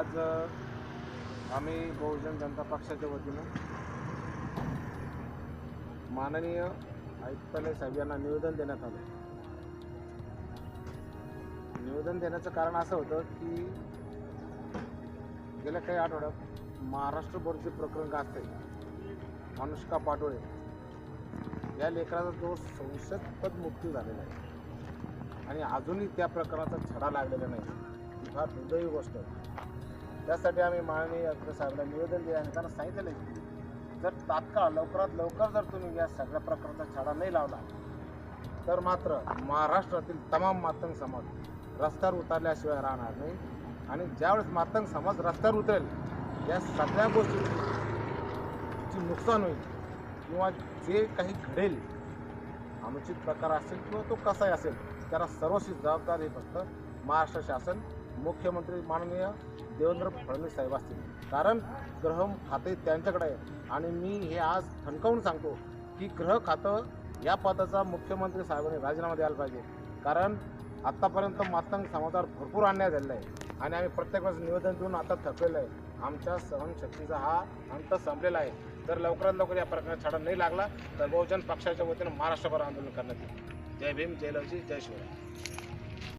आज आम्ही बहुजन जनता पक्षाच्या वतीनं माननीय आयुक्तालय साहेब यांना निवेदन देण्यात आलं. निवेदन देण्याचं कारण असं होतं की गेल्या काही आठवड्यात महाराष्ट्र बोर्डचे प्रकरण गाजते अनुष्का पाटोळे या लेकराचा जो संशयास्पद मृत्यू झालेला आहे आणि अजूनही त्या प्रकाराचा छडा लागलेला नाही. ही फार दुर्दैवी गोष्ट आहे. त्यासाठी आम्ही माननीय अग्र साहेबांना निवेदन दिलं आणि त्यांना सांगितलेलं आहे की जर तात्काळ लवकरात लवकर जर तुम्ही या सगळ्या प्रकारचा छडा नाही लावला तर मात्र महाराष्ट्रातील तमाम मातंग समाज रस्त्यावर उतरल्याशिवाय राहणार नाही. आणि ज्यावेळेस मातंग समाज रस्त्यावर उतरेल या सगळ्या गोष्टीची नुकसान होईल किंवा जे काही घडेल अनुचित प्रकार असेल किंवा तो कसाही असेल त्याला सर्वस्वी जबाबदार हे फक्त महाराष्ट्र शासन मुख्यमंत्री माननीय देवेंद्र फडणवीस साहेब असतील. कारण ग्रह खाते त्यांच्याकडे आहे. आणि मी हे आज ठणकावून सांगतो की ग्रह खातं या पदाचा मुख्यमंत्री साहेबांनी राजीनामा द्यायला पाहिजे. कारण आत्तापर्यंत मातंग समाजावर भरपूर अन्याय झालेला आहे. आणि आम्ही प्रत्येक वेळेस निवेदन देऊन आता थकलेलं आहे. आमच्या सहनशक्तीचा हा अंत संपलेला आहे. जर लवकरात लवकर या प्रकरणात छाडा नाही लागला तर बहुजन पक्षाच्या वतीनं महाराष्ट्रभर आंदोलन करण्यात येईल. जय भीम जय लवजी जय शिवराय.